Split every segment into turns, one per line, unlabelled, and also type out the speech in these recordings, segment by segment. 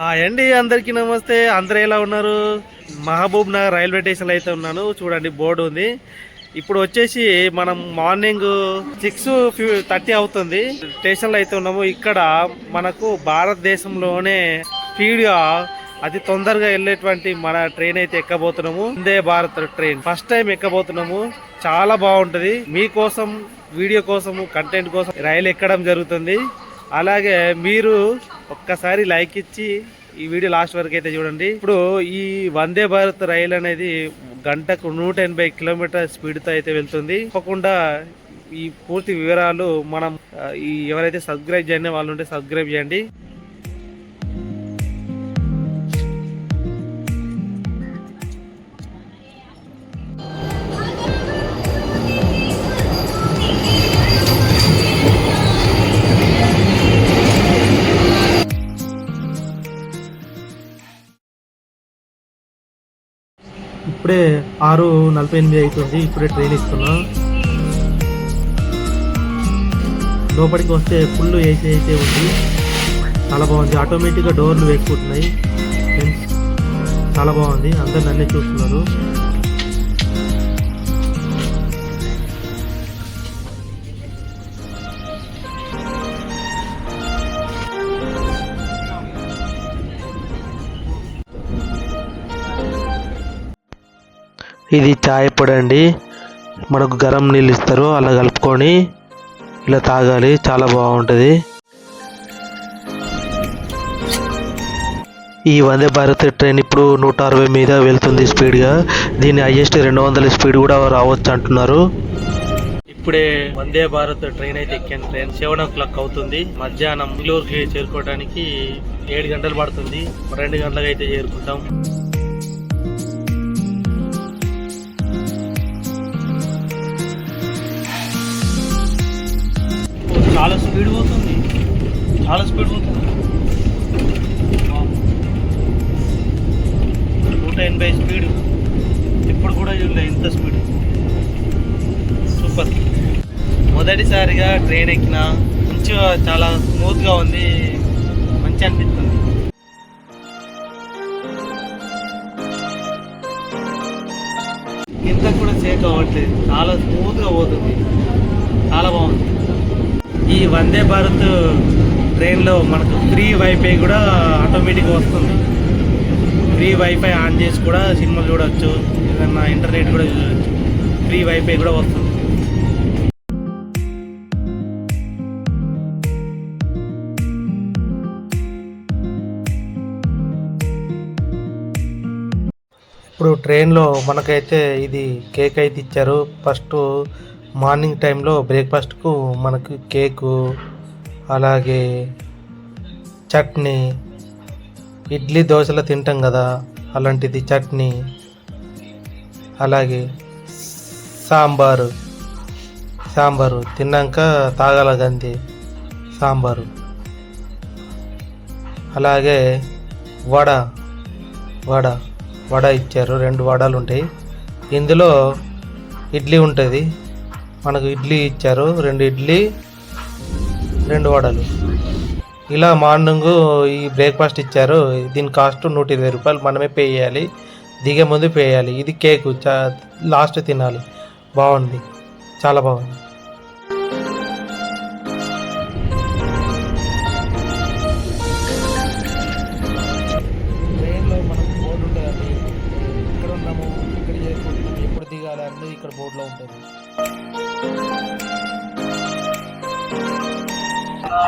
Hi అండి అందరికీ నమస్తే. అందరూ ఎలా ఉన్నారు? మహబూబ్ నగర్ రైల్వే స్టేషన్లో అయితే ఉన్నాను. చూడండి బోర్డు ఉంది. ఇప్పుడు వచ్చేసి మనం మార్నింగ్ సిక్స్ థర్టీ అవుతుంది. స్టేషన్లో అయితే ఉన్నాము. ఇక్కడ మనకు భారతదేశంలోనే స్పీడ్గా అతి తొందరగా వెళ్ళేటువంటి మన ట్రైన్ అయితే ఎక్కబోతున్నాము. Vande Bharat train. First time ఎక్కబోతున్నాము. చాలా బాగుంటుంది. మీకోసం వీడియో కోసము కంటెంట్ కోసం రైలు ఎక్కడం జరుగుతుంది. అలాగే మీరు ఒక్కసారి లైక్ ఇచ్చి ఈ వీడియో లాస్ట్ వరకు అయితే చూడండి. ఇప్పుడు ఈ వందే భారత్ రైలు అనేది గంటకు నూట ఎనభై కిలోమీటర్ స్పీడ్తో అయితే వెళ్తుంది. తప్పకుండా ఈ పూర్తి వివరాలు మనం ఈ ఎవరైతే సబ్స్క్రైబ్ చేయని వాళ్ళు ఉంటే సబ్స్క్రైబ్ చేయండి. ఇప్పుడే ఆరు నలభై ఎనిమిది అవుతుంది ఇప్పుడే ట్రైన్ ఇస్తున్నా. లోపలికి వస్తే ఫుల్ ఏసీ అయితే ఉంది. చాలా బాగుంది. ఆటోమేటిక్గా డోర్లు వేసుకుంటున్నాయి. చాలా బాగుంది. అందరు నన్నే చూస్తున్నారు. ఇది చాయ్ పొడి అండి మనకు గరం నీళ్ళు ఇస్తారు అలా కలుపుకొని ఇలా తాగాలి. చాలా బాగుంటుంది. ఈ వందే భారత్ ట్రైన్ ఇప్పుడు నూట అరవై మీద వెళ్తుంది స్పీడ్గా. దీని హైయెస్ట్ రెండు వందల స్పీడ్ కూడా రావచ్చు అంటున్నారు. ఇప్పుడే వందే భారత్ ట్రైన్ అయితే ఎక్కాను. ట్రైన్ సెవెన్ ఓ క్లాక్ అవుతుంది. మధ్యాహ్నం బెంగళూరుకి చేరుకోవడానికి ఏడు గంటలు పడుతుంది. రెండు గంటలకు అయితే చేరుకుంటాం. చాలా స్పీడ్ పోతుంది. చాలా స్పీడ్ పోతుంది. నూట ఎనభై స్పీడ్. ఇప్పుడు కూడా చూడలే ఇంత స్పీడ్. సూపర్. మొదటిసారిగా ట్రైన్ ఎక్కిన మంచిగా చాలా స్మూత్గా ఉంది. మంచి అనిపిస్తుంది. కింద కూడా సేక్ అవ్వట్లేదు. చాలా స్మూత్గా పోతుంది. చాలా బాగుంది. ఈ వందే భారత్ ట్రైన్లో మనకు ఫ్రీ వైఫై కూడా ఆటోమేటిక్గా వస్తుంది. ఫ్రీ వైఫై ఆన్ చేసి కూడా సినిమాలు చూడవచ్చు ఏదన్నా ఇంటర్నెట్ కూడా చూడొచ్చు. ఫ్రీ వైఫై కూడా వస్తుంది. ఇప్పుడు ట్రైన్లో మనకైతే ఇది కేక్ అయితే ఇచ్చారు. ఫస్ట్ మార్నింగ్ టైంలో బ్రేక్ఫాస్ట్కు మనకి కేకు అలాగే చట్నీ ఇడ్లీ దోశలు తింటాం కదా అలాంటిది చట్నీ అలాగే సాంబారు. సాంబారు. తిన్నాక తాగాల గంది సాంబారు. అలాగే వడ వడ వడ ఇచ్చారు. రెండు వడలు ఉంటాయి ఇందులో ఇడ్లీ ఉంటుంది. మనకు ఇడ్లీ ఇచ్చారు రెండు ఇడ్లీ రెండు వడలు. ఇలా మార్నింగ్ ఈ బ్రేక్ఫాస్ట్ ఇచ్చారు. దీని కాస్ట్ నూట ఇరవై రూపాయలు. మనమే పే చేయాలి. దిగే ముందు పే చేయాలి. ఇది కేక్. చా లాస్ట్ తినాలి. బాగుంది. చాలా బాగుంది. ఉన్నాము చేరుకుంటున్నాము. ఎప్పుడు దిగాలి అన్నది ఇక్కడ బోర్డులో ఉంటుంది.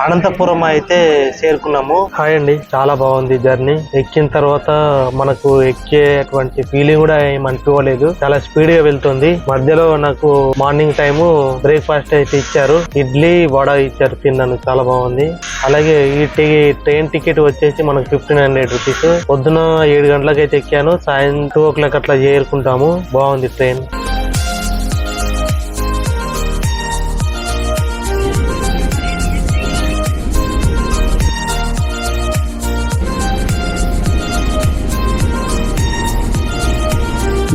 అనంతపురం అయితే చేరుకున్నాము. హాయ్ అండి చాలా బాగుంది జర్నీ. ఎక్కిన తర్వాత మనకు ఎక్కేటువంటి ఫీలింగ్ కూడా ఏం అనిపించలేదు చాలా స్పీడ్గా వెళ్తుంది. మధ్యలో నాకు మార్నింగ్ టైము బ్రేక్ఫాస్ట్ అయితే ఇచ్చారు. ఇడ్లీ వడ ఇచ్చారు తిన్నాను. చాలా బాగుంది. అలాగే ఈ ట్రైన్ టికెట్ వచ్చేసి మనకు ఫిఫ్టీన్ హండ్రెడ్ రూపీస్ పొద్దున ఏడు గంటలకు అయితే ఎక్కాను. సాయంత్రం టూ ఓ క్లాక్ అట్లా చేరుకుంటాము. బాగుంది ట్రైన్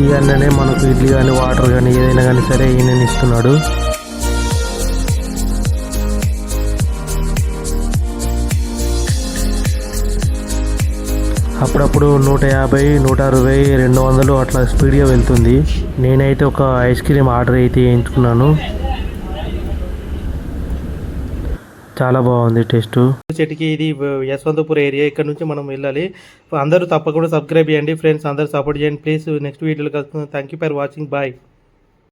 ఈ అన్ననే మనకు ఇడ్లీ కానీ వాటర్ కానీ ఏదైనా కానీ సరే ఈయన ఇస్తున్నాడు. అప్పుడప్పుడు నూట యాభై నూట అరవై రెండు వందలు అట్లా స్పీడ్గా వెళ్తుంది. నేనైతే ఒక ఐస్ క్రీమ్ ఆర్డర్ అయితే వేయించుకున్నాను. చాలా బాగుంది టేస్ట్. చెట్టుకి ఇది యశ్వంతపూర్ ఏరియా ఇక్కడ నుంచి మనం వెళ్ళాలి. అందరూ తప్పకుండా సబ్స్క్రైబ్ చేయండి ఫ్రెండ్స్ అందరూ సపోర్ట్ చేయండి. ప్లీజ్ నెక్స్ట్ వీడియోలో కలుసుకుందాం. Thank you for watching bye